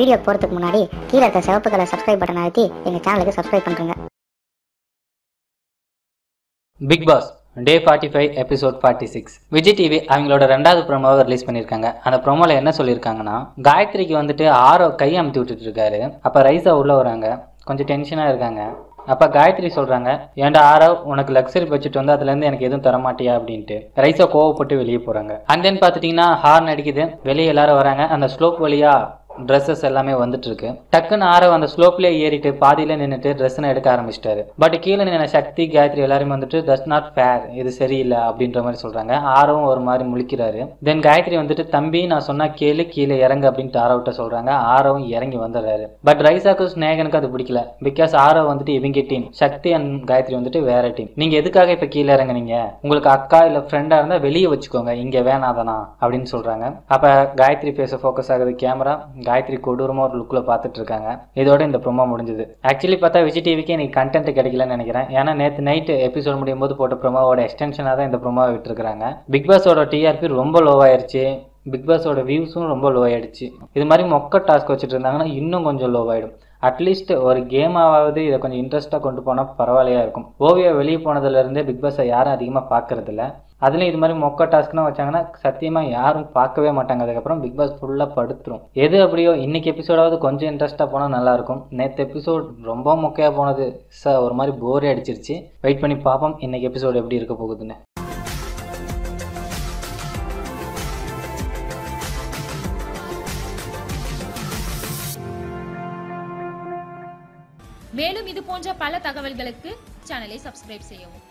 Video போகிறதுக்கு முன்னாடி கீழே இருக்க சிவப்பு கலர் சப்ஸ்கிரைப் பட்டன் அழுத்தி எங்கள் சேனலுக்கு சப்ஸ்கிரைப் பண்ணுறேங்க Big Boss day forty five episode forty six Vijay TV அவங்களோட ரெண்டாவது ப்ரோமோவை ரிலீஸ் பண்ணியிருக்காங்க. அந்த ப்ரோமோல என்ன சொல்லியிருக்காங்கன்னா காயத்ரிக்கு வந்துட்டு ஆரோ கை அமுத்தி விட்டுட்டு இருக்காரு. அப்போ ரைஸா உள்ளே வராங்க. கொஞ்சம் டென்ஷனாக இருக்காங்க. அப்போ காயத்ரி சொல்கிறாங்க ஏன்டா ஆரோ உனக்கு லக்ஸரி பட்ஜெட் வந்து அதுலேருந்து எனக்கு எதுவும் தரமாட்டியா? அப்படின்ட்டு. ரைஸா கோவப்பட்டு வெளியே போகிறாங்க அண்ட் தென் பார்த்துட்டிங்கன்னா ஹார்ன் அடிக்குது. வெளியே எல்லாரும் வராங்க. அந்த ஸ்லோப் வழியா ட்ரெஸ்ஸஸ் எல்லாமே வந்துட்டு இருக்கு டக்குன்னு ஆரவ் அந்த ஸ்லோப்லேயே ஏறிட்டு பாதியில நின்றுட்டு ட்ரெஸ்ஸை எடுக்க ஆரம்பிச்சிட்டாரு. பட் கீழே நின்ன சக்தி காயத்ரி எல்லாருமே வந்துட்டு தட்ஸ் நாட் ஃபேர் இது சரியில்லை அப்படின்ற மாதிரி சொல்றாங்க. ஆரவும் ஒரு மாதிரி முழிக்கிறாரு. தென் காயத்ரி வந்துட்டு தம்பி நான் சொன்னா கேளு கீழே இறங்கு அப்படின்ட்டு ஆரவிட்ட சொல்றாங்க. ஆரவும் இறங்கி வந்துடுறாரு. பட் ரைசாக்கும் ஸ்நேகனுக்கு அது பிடிக்கல. பிகாஸ் ஆரவ் வந்துட்டு இவங்க டீம் சக்தி அண்ட் காயத்ரி வந்துட்டு வேற டீம் நீங்க எதுக்காக இப்ப கீழே இறங்குனீங்க? உங்களுக்கு அக்கா இல்ல ஃப்ரெண்டா இருந்தா வெளியே வச்சுக்கோங்க. இங்க வேணாதானா அப்படின்னு சொல்றாங்க. அப்ப காயத்ரி பேச ஃபோக்கஸ் ஆகுது. கேமரா காயத்ரி கொடூரமாக ஒரு லுக்கில் பார்த்துட்டு இருக்காங்க இதோட இந்த ப்ரொமோ முடிஞ்சது. ஆக்சுவலி பார்த்தா விஜய் டிவிக்கு எனக்கு கண்டென்ட் கிடைக்கலன்னு நினைக்கிறேன். ஏன்னா நேற்று நைட்டு எபிசோட் முடியும் போது போட்ட ப்ரொமோவோட எக்ஸ்டென்ஷனாக தான் இந்த ப்ரொமோவை விட்டுருக்காங்க பிக் பாஸோட டிஆர்பி ரொம்ப லோவாயிருச்சு பிக் பாஸோட வியூஸும் ரொம்ப லோ ஆயிடுச்சு. இது மாதிரி மொக்க டாஸ்க் வச்சுட்டு இருந்தாங்கன்னா இன்னும் கொஞ்சம் லோ ஆகிடும் அட்லீஸ்ட் ஒரு கேமாவது இதை கொஞ்சம் இன்ட்ரெஸ்ட்டாக கொண்டு போனால் பரவாயில்லையா இருக்கும். ஓவியா வெளியே போனதுலேருந்தே பிக் பாஸை யாரும் அதிகமாக பார்க்கறதில்ல. அதுலேயும் இது மாதிரி மொக்க டாஸ்க்லாம் வச்சாங்கன்னா சத்தியமாக யாரும் பார்க்கவே மாட்டாங்க. அதுக்கப்புறம் பிக் பாஸ் ஃபுல்லாக படுத்துரும். எது அப்படியோ இன்னைக்கு எபிசோடாவது கொஞ்சம் இன்ட்ரெஸ்ட்டாக போனால் நல்லாயிருக்கும் நேற்று எபிசோட் ரொம்ப மொக்கையாக போனது. சார் ஒரு மாதிரி போரே அடிச்சிருச்சு. வெயிட் பண்ணி பார்ப்போம் இன்னைக்கு எபிசோடு எப்படி இருக்க போகுதுன்னு. மேலும் இது போன்ற பல தகவல்களுக்கு சேனலை சப்ஸ்கிரைப் செய்யவும்.